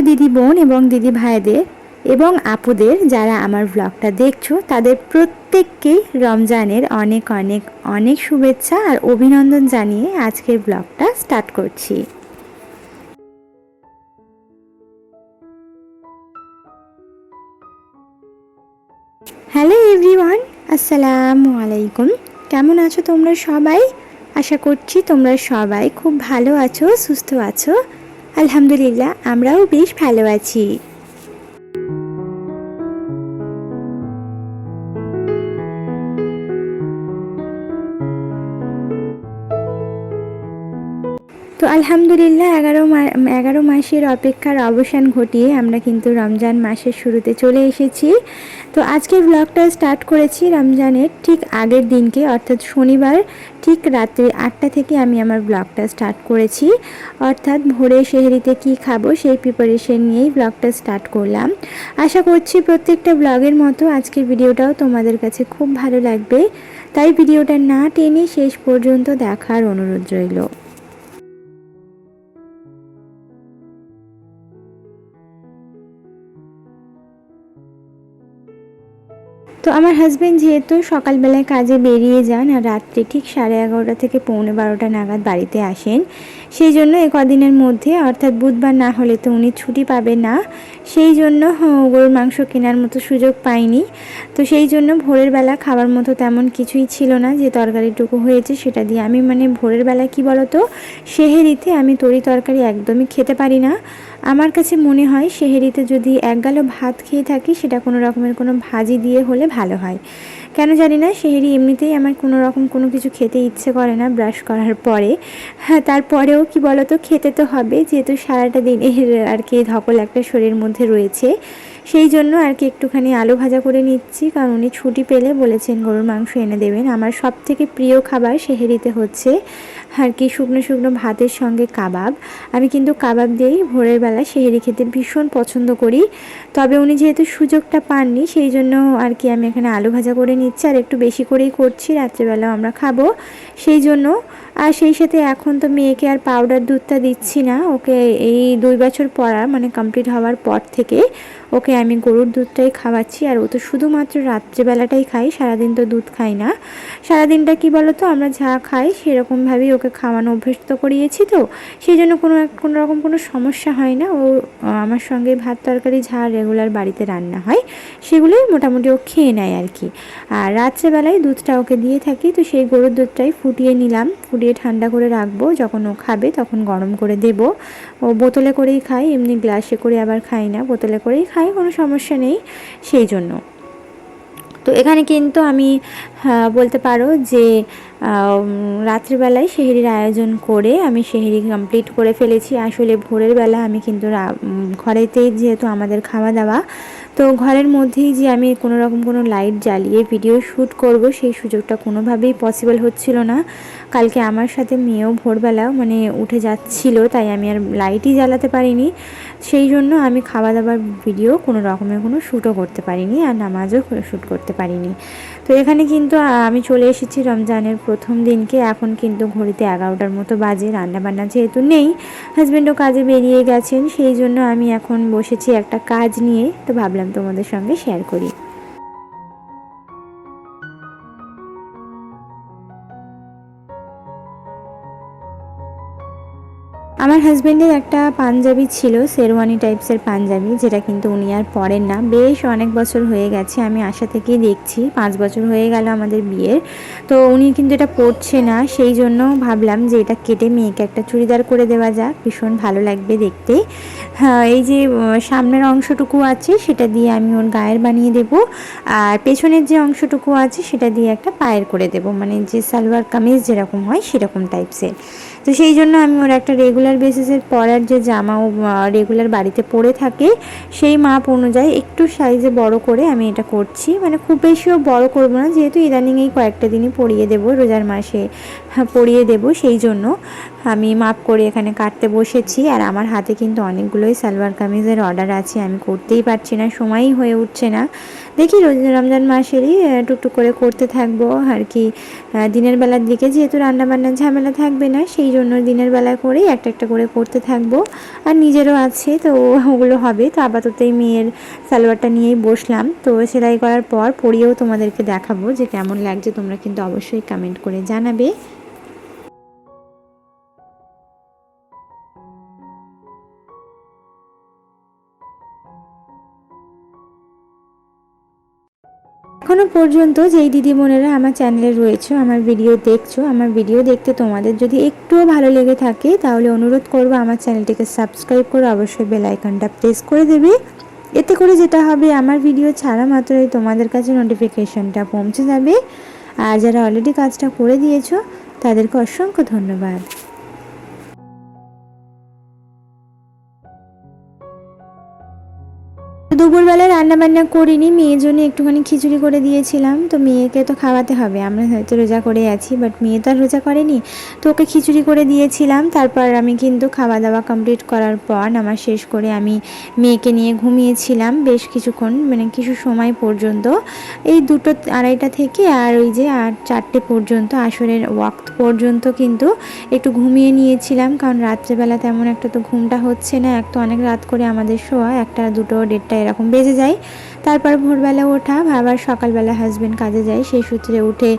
প্রিয় দিদি বোন এবং দিদি ভাইদের এবং আপুদের যারা আমার ব্লগটা দেখছ, তাদের প্রত্যেককেই রমজানের অনেক অনেক অনেক শুভেচ্ছা আর অভিনন্দন জানিয়ে আজকের ব্লগটা স্টার্ট করছি। হ্যালো এভরিওয়ান আসসালামু আলাইকুম। কেমন আছো তোমরা সবাই? আশা করছি তোমরা সবাই খুব ভালো আছো, সুস্থ আছো। আলহামদুলিল্লাহ আমরাও বেশ ভালো আছি। তো আলহামদুলিল্লাহ এগারো এগারো মাসের অপেক্ষার অবসান ঘটিয়ে আমরা কিন্তু রমজান মাসের শুরুতে চলে এসেছি। তো আজকের ব্লগটা স্টার্ট করেছি রমজানের ঠিক আগের দিনকে, অর্থাৎ শনিবার ঠিক রাত্রি আটটা থেকে আমি আমার ব্লগটা স্টার্ট করেছি। অর্থাৎ ভোরে শেহরিতে কি খাব সেই প্রিপারেশন নিয়েই ব্লগটা স্টার্ট করলাম। আশা করছি প্রত্যেকটা ব্লগের মতো আজকের ভিডিওটাও তোমাদের কাছে খুব ভালো লাগবে। তাই ভিডিওটা না টেনে শেষ পর্যন্ত দেখার অনুরোধ রইল। তো আমার হাজব্যান্ড যেহেতু সকালবেলায় কাজে বেরিয়ে যান আর রাত্রে ঠিক সাড়ে এগারোটা থেকে পৌনে বারোটা নাগাদ বাড়িতে আসেন সেই জন্য এ কদিনের মধ্যে, অর্থাৎ বুধবার না হলে তো উনি ছুটি পাবে না, সেই জন্য গরুর মাংস কেনার মতো সুযোগ পাইনি। তো সেই জন্য ভোরের বেলা খাবার মতো তেমন কিছুই ছিল না, যে তরকারিটুকু হয়েছে সেটা দিয়ে। আমি মানে ভোরের বেলা কি বলতো, সেহেরিতে আমি তরি তরকারি একদমই খেতে পারি না। আমার কাছে মনে হয় সেহেরিতে যদি এক গালো ভাত খেয়ে থাকি, সেটা কোনো রকমের কোনো ভাজি দিয়ে হলে ভালো হয়। কেন জানি না সেহেরি এমনিতেই আমার কোনো রকম কোনো কিছু খেতে ইচ্ছে করে না ব্রাশ করার পরে। হ্যাঁ তারপরেও কি বলতো, খেতে তো হবে, যেহেতু সারাটা দিনের আর কি ধকল একটা শরীরের মধ্যে রয়েছে। সেই জন্য আর কি একটুখানি আলু ভাজা করে নিচ্ছি, কারণ উনি ছুটি পেলে বলেছেন গরুর মাংস এনে দেবেন। আমার সব থেকে প্রিয় খাবার সেহেরিতে হচ্ছে আর কি শুকনো শুকনো ভাতের সঙ্গে কাবাব। আমি কিন্তু কাবাব দিয়েই ভোরের বেলা সেহেরি খেতে ভীষণ পছন্দ করি। তবে উনি যেহেতু সুযোগটা পাননি, সেই জন্য আর কি আমি এখানে আলু ভাজা করে নিচ্ছি আর একটু বেশি করেই করছি রাত্রেবেলাও আমরা খাব। সেই জন্য, আর সেই সাথে এখন তো মেয়েকে আর পাউডার দুধটা দিচ্ছি না, ওকে এই দুই বছর পড়া মানে কমপ্লিট হওয়ার পর থেকে ওকে আমি গরুর দুধটাই খাওয়াচ্ছি। আর ও তো শুধুমাত্র রাত্রেবেলাটাই খাই সারাদিন তো দুধ খাই না। সারাদিনটা কি বলো তো আমরা যা খাই সেরকমভাবেই ওকে খাওয়ানো অভ্যস্ত করিয়েছি তো, সেই জন্য কোনো কোনো রকম কোনো সমস্যা হয় না। ও আমার সঙ্গে ভাত তরকারি যা রেগুলার বাড়িতে রান্না হয়, সেগুলোই মোটামুটি ও খেয়ে নেয় আর কি। আর রাত্রেবেলায় দুধটা ওকে দিয়ে থাকি, তো সেই গরুর দুধটাই ফুটিয়ে নিলাম। ফুটিয়ে ঠান্ডা করে রাখব, যখন ও খাবে তখন গরম করে দেব। ও বোতলে করেই খায়, এমনি গ্লাসে করে আবার খাই না, বোতলে করেই খাই কোনো সমস্যা নেই, সেই জন্য। তো এখানে কিন্তু আমি বলতে পারো যে রাত্রিবেলায় সেহেরির আয়োজন করে আমি সেহেরি কমপ্লিট করে ফেলেছি। আসলে ভোরের বেলা আমি কিন্তু ঘরেতেই যেহেতু আমাদের খাওয়া দাওয়া তো ঘরের মধ্যেই যে আমি কোনো রকম কোনো লাইট জ্বালিয়ে ভিডিও শ্যুট করব, সেই সুযোগটা কোনোভাবেই পসিবল হচ্ছিল না। কালকে আমার সাথে মেয়েও ভোরবেলা মানে উঠে যাচ্ছিল, তাই আমি আর লাইটই জ্বালাতে পারিনি। সেই জন্য আমি খাওয়া দাওয়ার ভিডিও কোনো রকমের কোনো শ্যুটও করতে পারিনি আর নামাজও শ্যুট করতে পারিনি। তো এখানে কিন্তু আমি চলে এসেছি রমজানের প্রথম দিনকে। এখন কিন্তু ঘড়িতে এগারোটার মতো বাজে, রান্নাবান্না যেহেতু নেই হাজব্যান্ডও কাজে বেরিয়ে গেছেন, সেই জন্য আমি এখন বসেছি একটা কাজ নিয়ে। তো ভাবলাম তোমাদের সঙ্গে শেয়ার করি। আমার হাজব্যান্ডের একটা পাঞ্জাবি ছিল শেরওয়ানি টাইপসের পাঞ্জাবি, যেটা কিন্তু উনি আর পরেন না। বেশ অনেক বছর হয়ে গেছে, আমি আশা থেকেই দেখছি। পাঁচ বছর হয়ে গেল আমাদের বিয়ের। তো উনি কিন্তু এটা পরছে না, সেই জন্য ভাবলাম যে এটা কেটে মেয়েকে একটা চুড়িদার করে দেওয়া যাক। ভীষণ ভালো লাগবে দেখতে। হ্যাঁ এই যে সামনের অংশটুকু আছে, সেটা দিয়ে আমি ওর গায়ের বানিয়ে দেব। আর পেছনের যে অংশটুকু আছে, সেটা দিয়ে একটা পায়ের করে দেব। মানে যে সালোয়ার কামিজ যেরকম হয়, সেরকম টাইপসের তো সেই জন্য আমি ওর একটা রেগুলার বেসিসের পরার যে জামা ও রেগুলার বাড়িতে পরে থাকে সেই মাপ অনুযায়ী একটু সাইজে বড় করে আমি এটা করছি। মানে খুব বেশিও বড় করব না যেহেতু ইদানিং এই কয়েকটা দিনই পরিয়ে দেবো রোজার মাসে হ্যাঁ, পরিয়ে দেব সেই জন্য। আমি মাপ করে এখানে কাটতে বসেছি আর আমার হাতে কিন্তু অনেকগুলোই সালোয়ার কামিজের অর্ডার আছে। আমি করতেই পারছি না, সময়ই হয়ে উঠছে না। দেখি রমজান মাসেরই টুকটুক করে করতে থাকব। আর কি দিনের বেলার দিকে যেহেতু রান্নাবান্নার ঝামেলা থাকবে না, সেই জন্য দিনের বেলা করেই একটা একটা করে করতে থাকব। আর নিজেরও আছে, তো ওগুলো হবে। তো আপাতত এই মেয়ের সালোয়ারটা নিয়েই বসলাম। তো সেলাই করার পর পরিয়েও তোমাদেরকে দেখাবো যে কেমন লাগছে। তোমরা কিন্তু অবশ্যই কমেন্ট করে জানাবে। এখনও পর্যন্ত যেই দিদিমণেরা আমার চ্যানেলে রয়েছে, আমার ভিডিও দেখছ, আমার ভিডিও দেখতে তোমাদের যদি একটুও ভালো লেগে থাকে, তাহলে অনুরোধ করব আমার চ্যানেলটিকে সাবস্ক্রাইব করে অবশ্যই বেল আইকনটা প্রেস করে দেবে। এতে করে যেটা হবে, আমার ভিডিও ছাড়া মাত্রই তোমাদের কাছে নোটিফিকেশনটা পৌঁছে যাবে। আর যারা অলরেডি কাজটা করে দিয়েছ, তাদেরকে অসংখ্য ধন্যবাদ। দুপুরবেলা রান্না বান্না করিনি, মেয়ের জন্য একটুখানি খিচুড়ি করে দিয়েছিলাম। তো মেয়েকে তো খাওয়াতে হবে, আমরা হয়তো রোজা করে আছি বাট মেয়ে তো আর রোজা করেনি। তো ওকে খিচুড়ি করে দিয়েছিলাম, তারপর আমি কিন্তু খাওয়া দাওয়া কমপ্লিট করার পর নামাজ শেষ করে আমি মেয়েকে নিয়ে ঘুমিয়েছিলাম বেশ কিছুক্ষণ মানে কিছু সময় পর্যন্ত। এই দুটো আড়াইটা থেকে আর ওই যে আর চারটে পর্যন্ত, আসরের ওয়াক্ত পর্যন্ত কিন্তু একটু ঘুমিয়ে নিয়েছিলাম, কারণ রাত্রেবেলা তেমন একটা তো ঘুমটা হচ্ছে না, এক তো অনেক রাত করে আমাদের শোয়া, একটা, দুটো, দেড়টা এরকম বেজে যায়। তারপর ভোরবেলা ওঠা আবার সকালবেলা হাজব্যান্ড কাজে যায়। সেই সূত্রে উঠে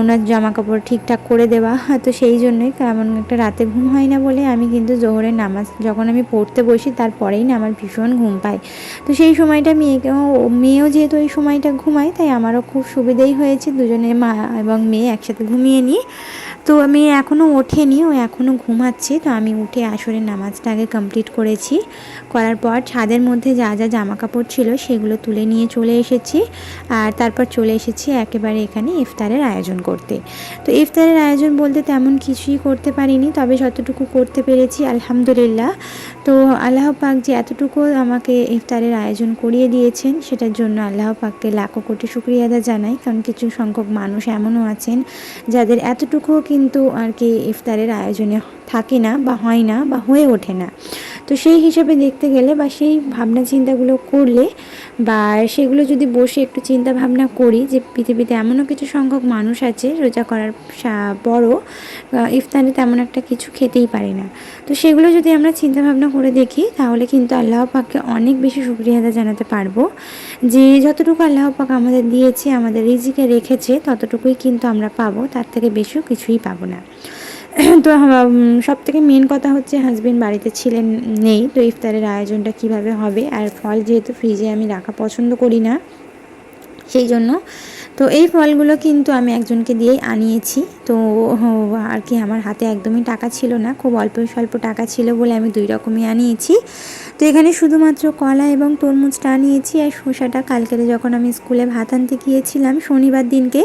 ওনার জামা কাপড় ঠিকঠাক করে দেওয়া। তো সেই জন্যই কেমন একটা রাতে ঘুম হয় না বলে আমি কিন্তু জোহরের নামাজ, যখন আমি পড়তে বসি তারপরেই না আমার ভীষণ ঘুম পায়। তো সেই সময়টা মেয়েকেও, মেয়েও যেহেতু এই সময়টা ঘুমায়, তাই আমারও খুব সুবিধেই হয়েছে। দুজনে মা এবং মেয়ে একসাথে ঘুমিয়ে নিই। তো আমি এখনও ওঠেনি, ও এখনও ঘুমাচ্ছে। তো আমি উঠে আসরের নামাজটা আগে কমপ্লিট করেছি। করার পর ছাদের মধ্যে যা যা জামা কাপড় ছিল সেগুলো তুলে নিয়ে চলে এসেছি। আর তারপর চলে এসেছি একেবারে এখানে ইফতারের আয়োজন করতে। তো ইফতারের আয়োজন বলতে তেমন কিছুই করতে পারিনি, তবে যতটুকু করতে পেরেছি, আলহামদুলিল্লাহ। তো আল্লাহ পাক যে এতটুকু আমাকে ইফতারের আয়োজন করিয়ে দিয়েছেন, সেটার জন্য আল্লাহ পাককে লাখো কোটি শুক্রিয়া আদা জানাই। কারণ কিছু সংখ্যক মানুষ এমনও আছেন, যাদের এতটুকুও কিন্তু আর কি ইফতারের আয়োজনে থাকে না বা হয় না বা হয়ে ওঠে না। তো সেই হিসাবে দেখতে গেলে বা সেই ভাবনা চিন্তাগুলো করলে বা সেগুলো যদি বসে একটু চিন্তা ভাবনা করি যে পৃথিবীতে এমনও কিছু সংখ্যক মানুষ আছে রোজা করার পরও ইফতারে তেমন একটা কিছু খেতেই পারে না। তো সেগুলো যদি আমরা চিন্তা ভাবনা করে দেখি তাহলে কিন্তু আল্লাহ পাককে অনেক বেশি শুক্রিয়া জানাতে পারব যে যতটুকু আল্লাহ পাক আমাদের দিয়েছে, আমাদের রিজিকে রেখেছে, ততটুকুই কিন্তু আমরা পাবো, তার থেকে বেশিও কিছুই পাবো না। তো সব থেকে মেন কথা হচ্ছে হাজব্যান্ড বাড়িতে ছিলেন, নেই। তো ইফতারের আয়োজনটা কীভাবে হবে? আর ফল যেহেতু ফ্রিজে আমি রাখা পছন্দ করি না, সেই জন্য তো এই ফলগুলো কিন্তু আমি একজনকে দিয়েই আনিয়েছি। তো আর কি আমার হাতে একদমই টাকা ছিল না, খুব অল্প স্বল্প টাকা ছিল বলে আমি দুই রকমই আনিয়েছি। তো এখানে শুধুমাত্র কলা এবং তরমুজটা আনিয়েছি আর শসাটা কালকেরে যখন আমি স্কুলে ভাত আনতে গিয়েছিলাম শনিবার দিনকে,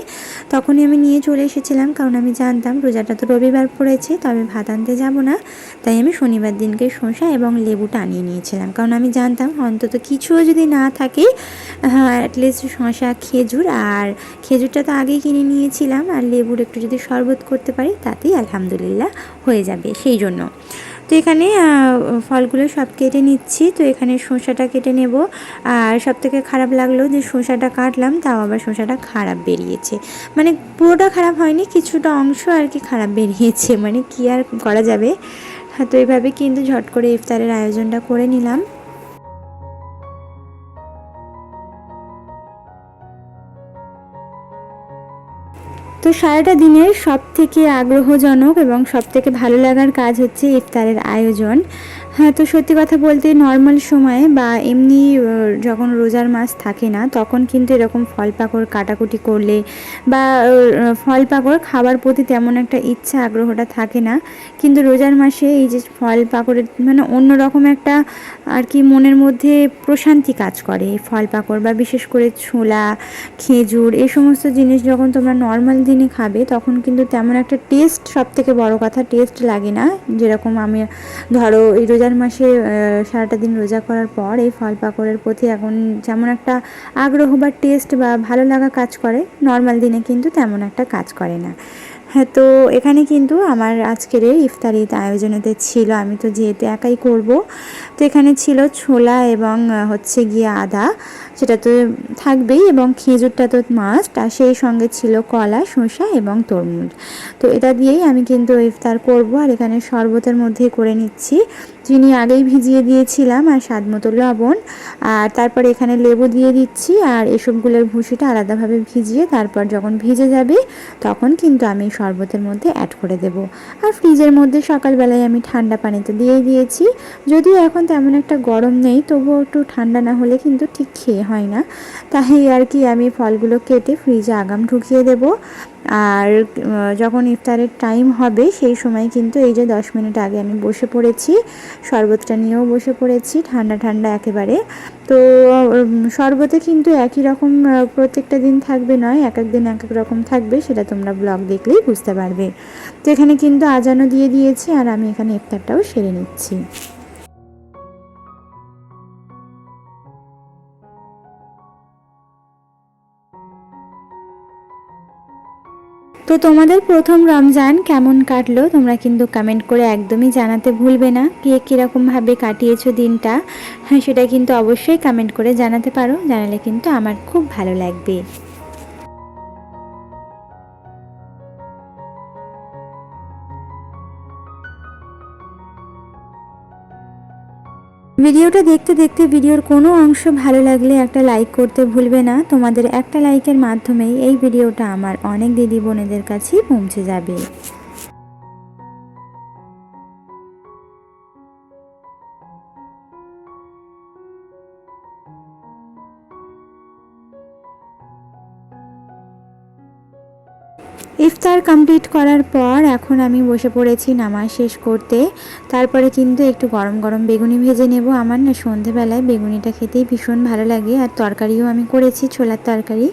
তখনই আমি নিয়ে চলে এসেছিলাম কারণ আমি জানতাম রোজাটা তো রবিবার পড়েছে তবে ভাত আনতে যাব না। তাই আমি শনিবার দিনকে শসা এবং লেবুটা আনিয়ে নিয়েছিলাম। কারণ আমি জানতাম অন্তত কিছুও যদি না থাকে হ্যাঁ অ্যাটলিস্ট শসা, খেজুর আর খেজুরটা তো আগেই কিনে নিয়েছিলাম আর লেবুর একটু যদি শরবত করতে পারি তাতেই আলহামদুলিল্লাহ হয়ে যাবে সেই জন্য। তো এখানে ফলগুলো সব কেটে নিচ্ছি। তো এখানে শসাটা কেটে নেব। আর সব থেকে খারাপ লাগল যে শসাটা কাটলাম তাও আবার শসাটা খারাপ বেরিয়েছে। মানে পুরোটা খারাপ হয়নি কিছুটা অংশ আর কি খারাপ বেরিয়েছে। মানে কি আর করা যাবে? হ্যাঁ, তো এইভাবে কিন্তু ঝট করে ইফতারের আয়োজনটা করে নিলাম। তো সারাটা দিনের সব থেকে আগ্রহজনক এবং সব থেকে ভালো লাগার কাজ হচ্ছে ইফতারের আয়োজন। হ্যাঁ তো সত্যি কথা বলতে নর্মাল সময়ে বা এমনি যখন রোজার মাস থাকে না, তখন কিন্তু এরকম ফল পাকড় কাটাকুটি করলে বা ফল পাকড় খাবার প্রতি তেমন একটা ইচ্ছা, আগ্রহটা থাকে না। কিন্তু রোজার মাসে এই যে ফল পাকড়ের মানে অন্যরকম একটা আর কি মনের মধ্যে প্রশান্তি কাজ করে। এই ফল পাকড় বা বিশেষ করে ছোলা, খেজুর, এই সমস্ত জিনিস যখন তোমরা নর্মাল দিনে খাবে, তখন কিন্তু তেমন একটা টেস্ট সব থেকে বড় কথা টেস্ট লাগে না। যেরকম আমি, ধরো, এই রোজার মাসে সারাটা দিন রোজা করার পর এই ফল পাকড়ের প্রতি এখন যেমন একটা আগ্রহ বা টেস্ট বা ভালো লাগা কাজ করে নর্মাল দিনে কিন্তু তেমন একটা কাজ করে না। হ্যাঁ তো এখানে কিন্তু আমার আজকের ইফতারির আয়োজনেতে ছিল, আমি তো যেহেতু একাই করব, তো এখানে ছিল ছোলা এবং হচ্ছে গিয়ে আদা। সেটা তো থাকবেই এবং খেজুরটা তো মাস্ট আর সেই সঙ্গে ছিল কলা, শসা এবং তরমুজ। তো এটা দিয়েই আমি কিন্তু ইফতার করব, আর এখানে শরবতের মধ্যেই করে নিচ্ছি। চিনি আগেই ভিজিয়ে দিয়েছিলাম, আর স্বাদ মতো লবণ। আর তারপর এখানে লেবু দিয়ে দিচ্ছি, আর এসবগুলোর ভুসিটা আলাদাভাবে ভিজিয়ে তারপর যখন ভিজে যাবে, তখন কিন্তু আমি শরবতের মধ্যে অ্যাড করে দেব। আর ফ্রিজের মধ্যে সকালবেলায় আমি ঠান্ডা পানিতে দিয়ে দিয়েছি। যদিও এখন তেমন একটা গরম নেই, তবুও একটু ঠান্ডা না হলে কিন্তু ঠিক খেয়ে হয় না। তাই আর কি আমি ফলগুলো কেটে ফ্রিজে আগাম ঢুকিয়ে দেব। আর যখন ইফতারের টাইম হবে, সেই সময় কিন্তু এই যে দশ মিনিট আগে আমি বসে পড়েছি, শরবতটা নিয়েও বসে পড়েছি, ঠান্ডা ঠান্ডা একেবারে। তো শরবতে কিন্তু একই রকম প্রত্যেকটা দিন থাকবে নয়, এক এক দিন এক এক রকম থাকবে, সেটা তোমরা ব্লগ দেখলেই বুঝতে পারবে। তো এখানে কিন্তু আজানও দিয়ে দিয়েছি, আর আমি এখানে ইফতারটাও সেরে নিচ্ছি। তো তোমাদের প্রথম রমজান কেমন কাটলো? তোমরা কিন্তু কমেন্ট করে একদমই জানাতে ভুলবে না। কে কীরকমভাবে কাটিয়েছো দিনটা? হ্যাঁ সেটা কিন্তু অবশ্যই কমেন্ট করে জানাতে পারো। জানালে কিন্তু আমার খুব ভালো লাগবে। ভিডিওটা দেখতে দেখতে ভিডিওর কোনো অংশ ভালো লাগলে একটা লাইক করতে ভুলবে না। তোমাদের একটা লাইকের মাধ্যমেই এই ভিডিওটা আমার অনেক দিদি বোনেদের কাছেই পৌঁছে যাবে। ইফতার কমপ্লিট করার পর এখন আমি বসে পড়েছি নামাজ শেষ করতে। তারপরে কিন্তু একটু গরম গরম বেগুনি ভেজে নেব। আমার না সন্ধেবেলায় বেগুনিটা খেতেই ভীষণ ভালো লাগে। আর তরকারিও আমি করেছি, ছোলার তরকারি,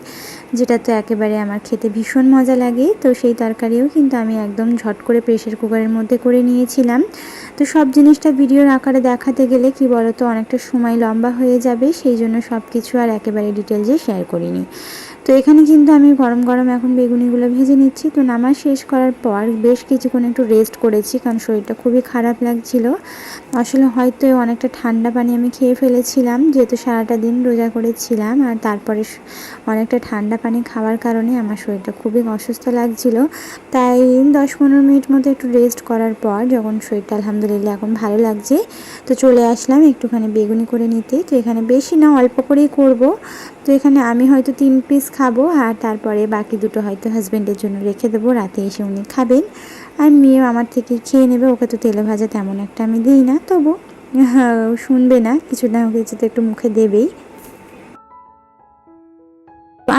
যেটা তো একেবারে আমার খেতে ভীষণ মজা লাগে। তো সেই তরকারিও কিন্তু আমি একদম ঝট করে প্রেশার কুকারের মধ্যে করে নিয়েছিলাম। তো সব জিনিসটা ভিডিওর আকারে দেখাতে গেলে কি বলতো, অনেকটা সময় লম্বা হয়ে যাবে। সেই জন্য সব কিছু আর একেবারে ডিটেলসে শেয়ার করিনি। তো এখানে কিন্তু আমি গরম গরম এখন বেগুনিগুলো ভেজে নিচ্ছি। তো নামাজ শেষ করার পর বেশ কিছুক্ষণ একটু রেস্ট করেছি কারণ শরীরটা খুবই খারাপ লাগছিল। আসলে হয়তো অনেকটা ঠান্ডা পানি আমি খেয়ে ফেলেছিলাম, যেহেতু সারাটা দিন রোজা করেছিলাম আর তারপরে অনেকটা ঠান্ডা পানি খাওয়ার কারণে আমার শরীরটা খুবই অসুস্থ লাগছিল। তাই দশ পনেরো মিনিট মতো একটু রেস্ট করার পর যখন শরীরটা আলহামদুলিল্লাহ এখন ভালো লাগছে, তো চলে আসলাম একটুখানি বেগুনি করে নিতে। তো এখানে বেশি না, অল্প করেই করব। তো এখানে আমি হয়তো তিন পিস খাব আর তারপরে বাকি দুটো হয়তো হাজব্যান্ডের জন্য রেখে দেবো। রাতে এসে উনি খাবেন। আর মেয়েও আমার থেকে খেয়ে নেবে ওকে তো তেলে ভাজা তেমন একটা আমি দিই না তবু হ্যাঁ, শুনবে না কিছু না কিছু তো একটু মুখে দেবেই।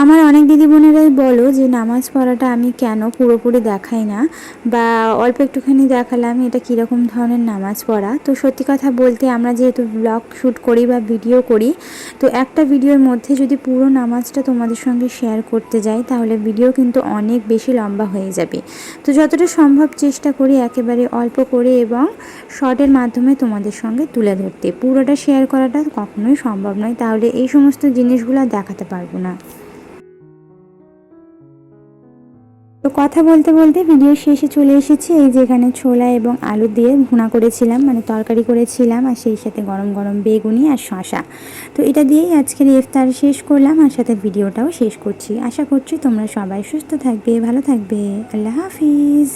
আমার অনেক দিদি বোনেরাই বলো যে নামাজ পড়াটা আমি কেন পুরোপুরি দেখাই না বা অল্প একটুখানি দেখালাম এটা কীরকম ধরনের নামাজ পড়া। তো সত্যি কথা বলতে আমরা যেহেতু ব্লগ শ্যুট করি বা ভিডিও করি, তো একটা ভিডিওর মধ্যে যদি পুরো নামাজটা তোমাদের সঙ্গে শেয়ার করতে যাই, তাহলে ভিডিও কিন্তু অনেক বেশি লম্বা হয়ে যাবে। তো যতটা সম্ভব চেষ্টা করি একেবারে অল্প করে এবং শর্টের মাধ্যমে তোমাদের সঙ্গে তুলে ধরতে। পুরোটা শেয়ার করাটা কখনোই সম্ভব নয়, তাহলে এই সমস্ত জিনিসগুলো দেখাতে পারব না। তো কথা বলতে বলতে ভিডিও শেষে চলে এসেছি। এই যে এখানে ছোলা এবং আলু দিয়ে ভুনা করেছিলাম মানে তরকারি করেছিলাম আর সেই সাথে গরম গরম বেগুনি আর শশা তো এটা দিয়েই আজকের ইফতার শেষ করলাম, আর সাথে ভিডিওটাও শেষ করছি। আশা করছি তোমরা সবাই সুস্থ থাকবে, ভালো থাকবে। আল্লাহ হাফিজ।